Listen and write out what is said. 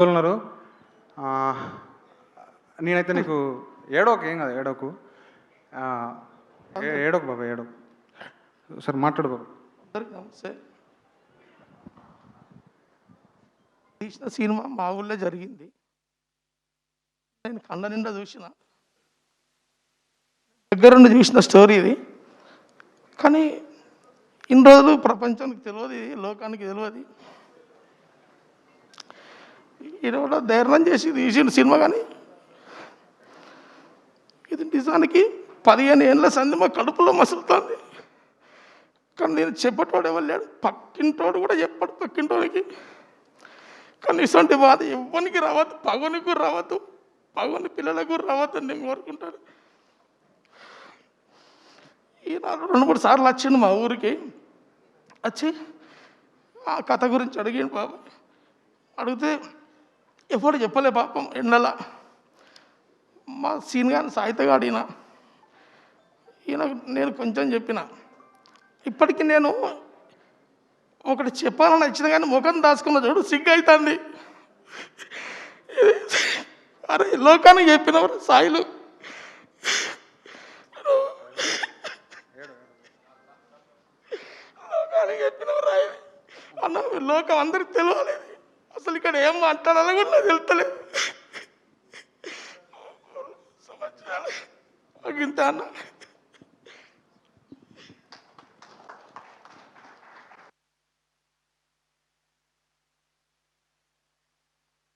ఉన్నారు ఆ, నేనైతే నీకు ఏడోకు ఏం కాదు ఏడోకు. ఆ, ఏడోకు బాబా ఏడోకు. సార్ మాట్లాడు బాబా. నమస్తే. తీసిన సినిమా మా ఊళ్ళో జరిగింది. నేను కళ్ళ నిండా చూసిన. దగ్గరుండి చూసిన స్టోరీ ఇది. కానీ ఇన్ని రోజులు ప్రపంచానికి తెలియదు ఇది లోకానికి తెలియదు. ఈయన కూడా ధైర్యం చేసి తీసిన సినిమా కానీ. ఇది నిజానికి పదిహేను ఏళ్ళ సంధి మా కడుపులో మసులుతుంది. కానీ నేను చెప్పటోడు ఎవరు పక్కింటోడు కూడా చెప్పాడు పక్కింటోడికి కానీ ఇటువంటి బాధ ఇవ్వనికి రావద్దు. పగునికి రావద్దు. పగుని పిల్లలకు రావద్దు అని నేను కోరుకుంటాను. ఈయన రెండు మూడు సార్లు వచ్చిండు మా ఊరికి. వచ్చి ఆ కథ గురించి అడిగాను బాబు. అడిగితే ఎప్పుడు చెప్పలే పాపం ఎండల. మా సీన్ కానీ సాహిత్యగాడు ఈయన ఈయన నేను కొంచెం చెప్పిన. ఇప్పటికీ నేను ఒకటి చెప్పాలని వచ్చిన కానీ ముఖం దాచుకున్న చూడు సిగ్గు అవుతుంది అరే లోకానికి చెప్పినవారు సాయిలు. లోకానికి చెప్పినవారు అన్న లోకం అందరికి తెలియలేదు అసలు ఇక్కడ ఏం మాట్లాడాలో కూడా నాకు తెలుస్తలేదు. సంవత్సరాలు ఇంత అన్నా.